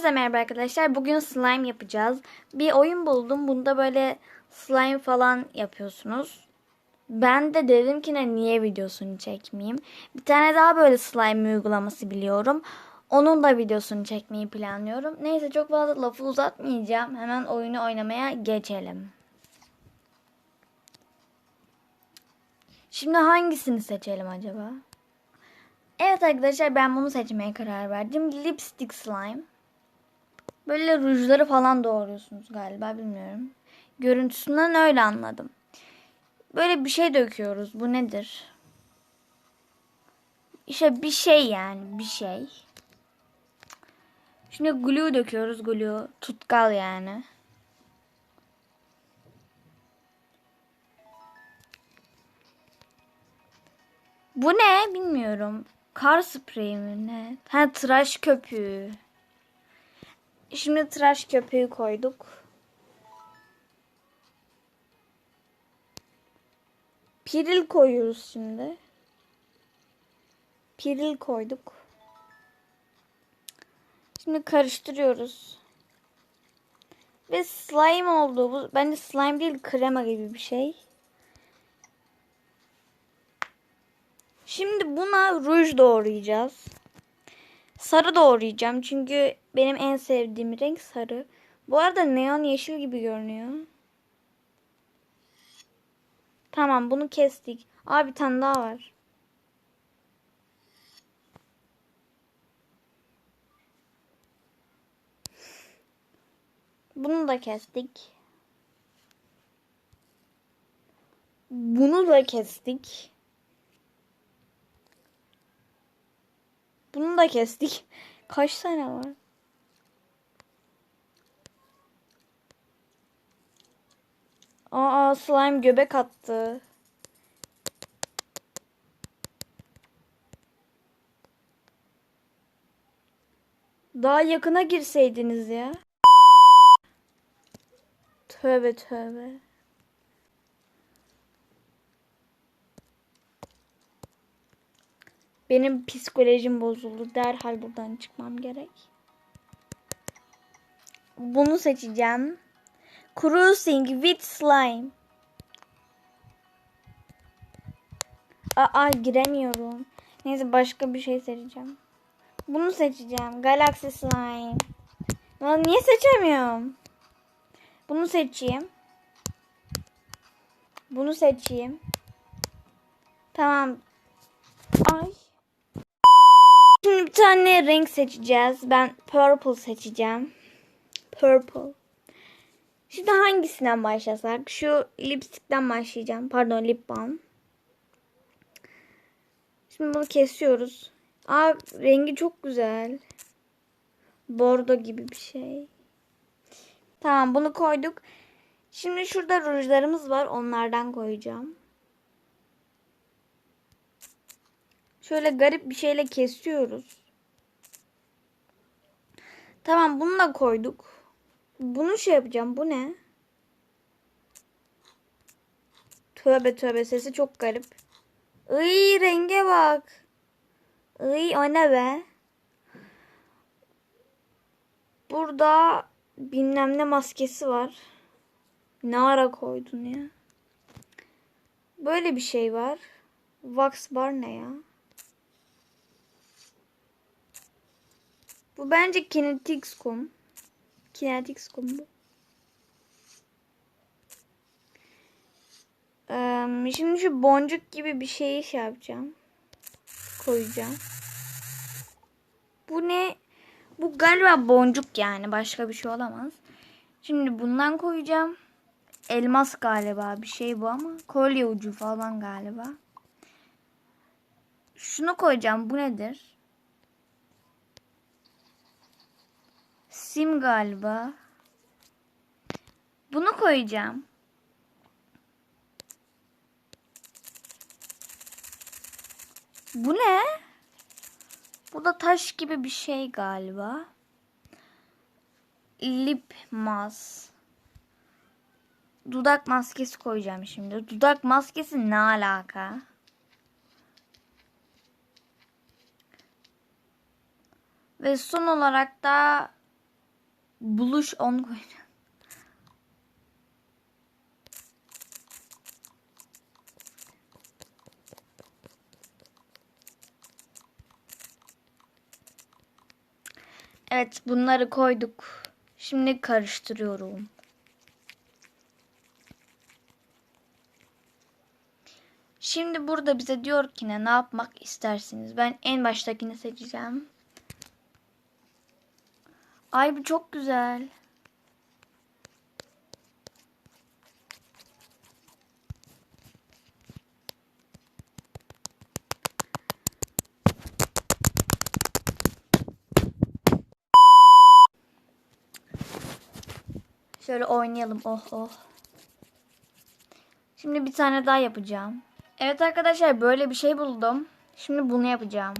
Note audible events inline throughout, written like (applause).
Hepinize merhaba arkadaşlar. Bugün slime yapacağız. Bir oyun buldum. Bunda böyle slime falan yapıyorsunuz. Ben de dedim ki ne niye videosunu çekmeyeyim. Bir tane daha böyle slime uygulaması biliyorum. Onun da videosunu çekmeyi planlıyorum. Neyse çok fazla lafı uzatmayacağım. Hemen oyunu oynamaya geçelim. Şimdi hangisini seçelim acaba? Evet arkadaşlar ben bunu seçmeye karar verdim. Lipstick slime. Böyle rujları falan doğruyorsunuz galiba bilmiyorum. Görüntüsünden öyle anladım. Böyle bir şey döküyoruz. Bu nedir? İşte bir şey yani bir şey. Şimdi glue döküyoruz glue. Tutkal yani. Bu ne bilmiyorum. Kar spreyi mi ne? Ha tıraş köpüğü. Şimdi tıraş köpüğü koyduk. Piril koyuyoruz şimdi. Piril koyduk. Şimdi karıştırıyoruz. Ve slime oldu. Bu bence slime değil krema gibi bir şey. Şimdi buna ruj doğrayacağız. Sarı doğrayacağım çünkü benim en sevdiğim renk sarı. Bu arada neon yeşil gibi görünüyor. Tamam bunu kestik. Aa bir tane daha var. Bunu da kestik. Bunu da kestik. Bunu da kestik. (laughs) Kaç tane var? Aa slime göbek attı. Daha yakına girseydiniz ya. Tövbe tövbe. Benim psikolojim bozuldu. Derhal buradan çıkmam gerek. Bunu seçeceğim. Cruising with slime. Aa giremiyorum. Neyse başka bir şey seçeceğim. Bunu seçeceğim. Galaxy slime. Lan niye seçemiyorum? Bunu seçeyim. Bunu seçeyim. Tamam. Ay. Şimdi bir tane renk seçeceğiz. Ben purple seçeceğim. Purple. Şimdi hangisinden başlasak? Şu lipstick'ten başlayacağım. Pardon lip balm. Şimdi bunu kesiyoruz. Aa rengi çok güzel. Bordo gibi bir şey. Tamam bunu koyduk. Şimdi şurada rujlarımız var. Onlardan koyacağım. Şöyle garip bir şeyle kesiyoruz. Tamam bunu da koyduk. Bunu şey yapacağım. Bu ne? Tövbe tövbe sesi çok garip. Iy renge bak. Iy o ne be? Burada bilmem ne maskesi var. Ne ara koydun ya? Böyle bir şey var. Wax bar ne ya? Bu bence Kinetics kum. Kinetics kum bu. Ee, şimdi şu boncuk gibi bir şeyi şey yapacağım. Koyacağım. Bu ne? Bu galiba boncuk yani. Başka bir şey olamaz. Şimdi bundan koyacağım. Elmas galiba bir şey bu ama. Kolye ucu falan galiba. Şunu koyacağım. Bu nedir? Sim galiba. Bunu koyacağım. Bu ne? Bu da taş gibi bir şey galiba. Lip mask. Dudak maskesi koyacağım şimdi. Dudak maskesi ne alaka? Ve son olarak da buluş 10 koyacağım. Evet bunları koyduk. Şimdi karıştırıyorum. Şimdi burada bize diyor ki ne, ne yapmak istersiniz? Ben en baştakini seçeceğim. Ay bu çok güzel. Şöyle oynayalım. Oh oh. Şimdi bir tane daha yapacağım. Evet arkadaşlar böyle bir şey buldum. Şimdi bunu yapacağım.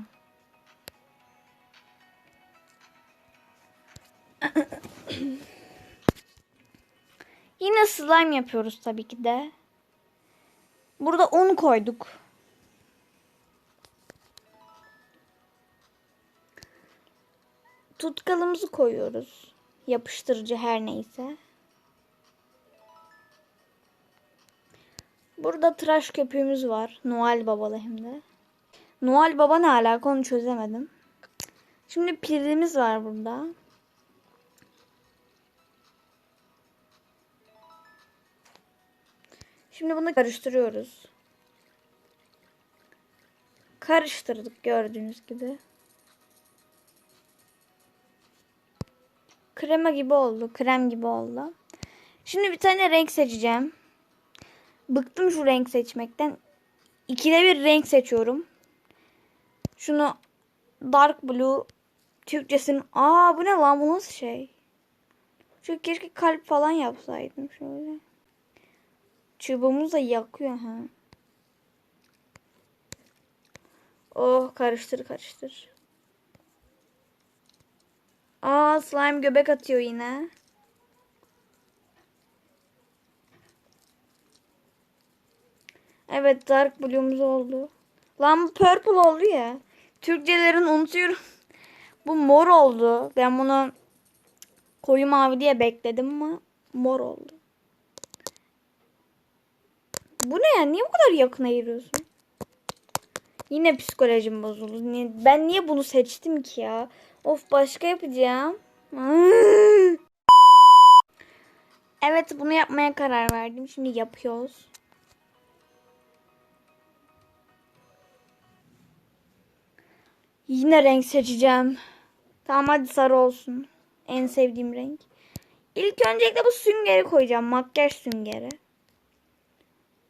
Slime yapıyoruz tabii ki de. Burada un koyduk. Tutkalımızı koyuyoruz. Yapıştırıcı her neyse. Burada tıraş köpüğümüz var. Noel babalı hem de. Noel baba ne alaka onu çözemedim. Şimdi pirimiz var burada. Şimdi bunu karıştırıyoruz. Karıştırdık gördüğünüz gibi. Krema gibi oldu. Krem gibi oldu. Şimdi bir tane renk seçeceğim. Bıktım şu renk seçmekten. İkide bir renk seçiyorum. Şunu dark blue Türkçesinin aa bu ne lan bu nasıl şey? Çünkü keşke kalp falan yapsaydım şöyle. Çubuğumuz da yakıyor ha. Oh karıştır karıştır. Aa slime göbek atıyor yine. Evet dark blue'umuz oldu. Lan bu purple oldu ya. Türkçelerin unutuyorum. (laughs) bu mor oldu. Ben bunu koyu mavi diye bekledim ama mor oldu. Bu ne ya? Niye bu kadar yakın ayırıyorsun? Yine psikolojim bozuldu. Ben niye bunu seçtim ki ya? Of başka yapacağım. (laughs) Evet bunu yapmaya karar verdim. Şimdi yapıyoruz. Yine renk seçeceğim. Tamam hadi sarı olsun. En sevdiğim renk. İlk öncelikle bu süngeri koyacağım. Makyaj süngeri.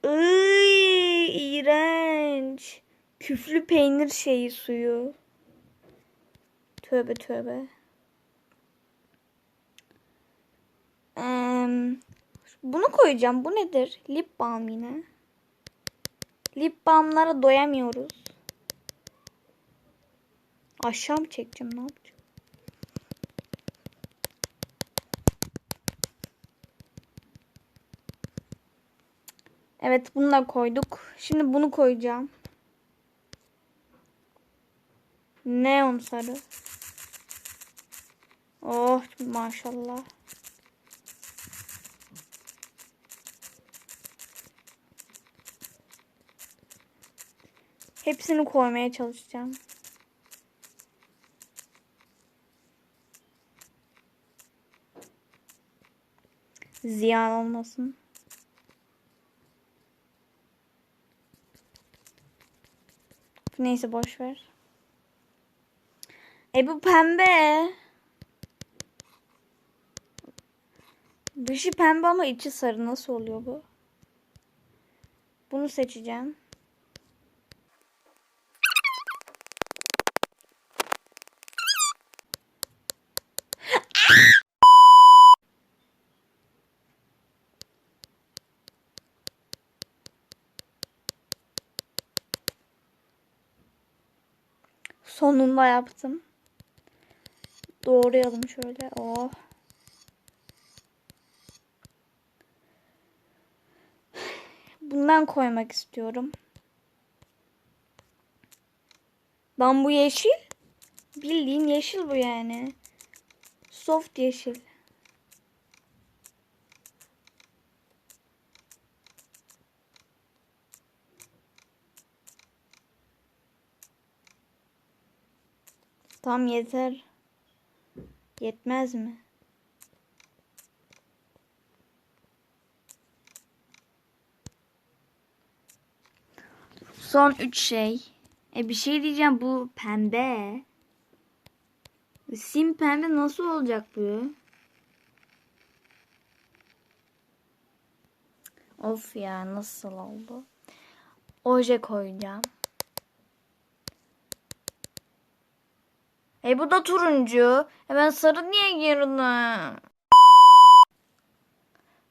Iy, iğrenç. Küflü peynir şeyi suyu. Tövbe tövbe. Eee, bunu koyacağım. Bu nedir? Lip balm yine. Lip balmlara doyamıyoruz. Aşağı mı çekeceğim? Ne yapacağım? Evet bunu da koyduk. Şimdi bunu koyacağım. Neon sarı. Oh maşallah. Hepsini koymaya çalışacağım. Ziyan olmasın. Neyse boş ver. E bu pembe. Dışı pembe ama içi sarı. Nasıl oluyor bu? Bunu seçeceğim. Sonunda yaptım. Doğrayalım şöyle. Oh. Bundan koymak istiyorum. Lan bu yeşil. Bildiğin yeşil bu yani. Soft yeşil. Tam yeter. Yetmez mi? Son üç şey. E bir şey diyeceğim bu pembe. Sim pembe nasıl olacak bu? Of ya nasıl oldu? Oje koyacağım. E bu da turuncu. E ben sarı niye girdim?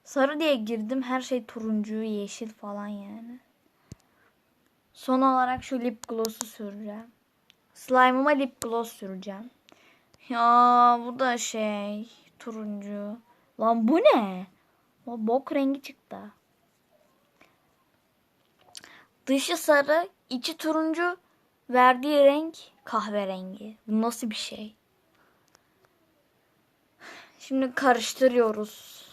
Sarı diye girdim. Her şey turuncu, yeşil falan yani. Son olarak şu lip gloss'u süreceğim. Slime'ıma lip gloss süreceğim. Ya bu da şey turuncu. Lan bu ne? O bok rengi çıktı. Dışı sarı, içi turuncu, verdiği renk kahverengi. Bu nasıl bir şey? Şimdi karıştırıyoruz.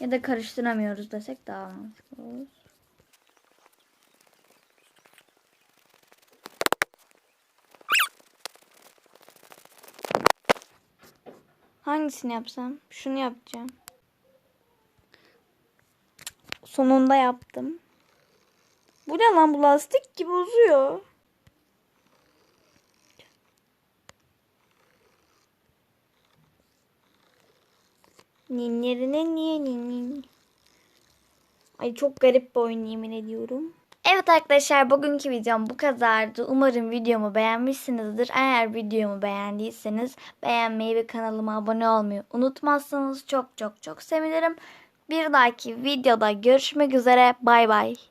Ya da karıştıramıyoruz desek daha mantıklı olur. Hangisini yapsam? Şunu yapacağım. Sonunda yaptım. Bu ne lan bu lastik gibi uzuyor. Ninlerine niye ninnin? Ay çok garip bir oyun yemin ediyorum. Evet arkadaşlar bugünkü videom bu kadardı. Umarım videomu beğenmişsinizdir. Eğer videomu beğendiyseniz beğenmeyi ve kanalıma abone olmayı unutmazsanız çok çok çok sevinirim. Bir dahaki videoda görüşmek üzere. Bay bay.